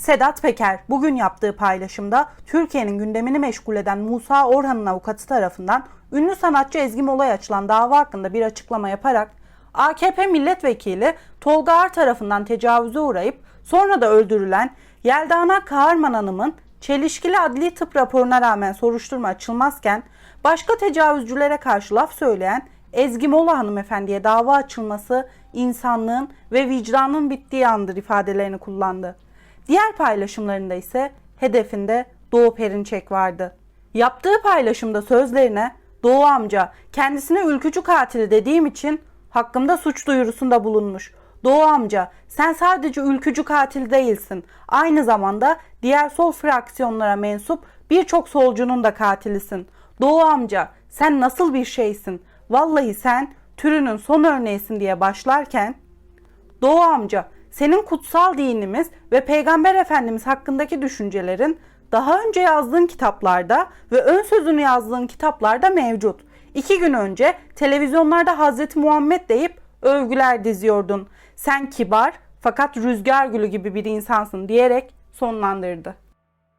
Sedat Peker bugün yaptığı paylaşımda Türkiye'nin gündemini meşgul eden Musa Orhan'ın avukatı tarafından ünlü sanatçı Ezgi Mola'ya açılan dava hakkında bir açıklama yaparak AKP milletvekili Tolga Ar tarafından tecavüze uğrayıp sonra da öldürülen Yeldana Kaharman Hanım'ın çelişkili adli tıp raporuna rağmen soruşturma açılmazken başka tecavüzcülere karşı laf söyleyen Ezgi Mola hanımefendiye dava açılması insanlığın ve vicdanın bittiği andır ifadelerini kullandı. Diğer paylaşımlarında ise hedefinde Doğu Perinçek vardı. Yaptığı paylaşımda sözlerine Doğu amca kendisine ülkücü katili dediğim için hakkımda suç duyurusunda bulunmuş. Doğu amca sen sadece ülkücü katil değilsin. Aynı zamanda diğer sol fraksiyonlara mensup birçok solcunun da katilisin. Doğu amca sen nasıl bir şeysin? Vallahi sen türünün son örneğisin diye başlarken Doğu amca, senin kutsal dinimiz ve Peygamber Efendimiz hakkındaki düşüncelerin daha önce yazdığın kitaplarda ve ön sözünü yazdığın kitaplarda mevcut. İki gün önce televizyonlarda Hazreti Muhammed deyip övgüler diziyordun. Sen kibar fakat rüzgar gülü gibi bir insansın diyerek sonlandırdı.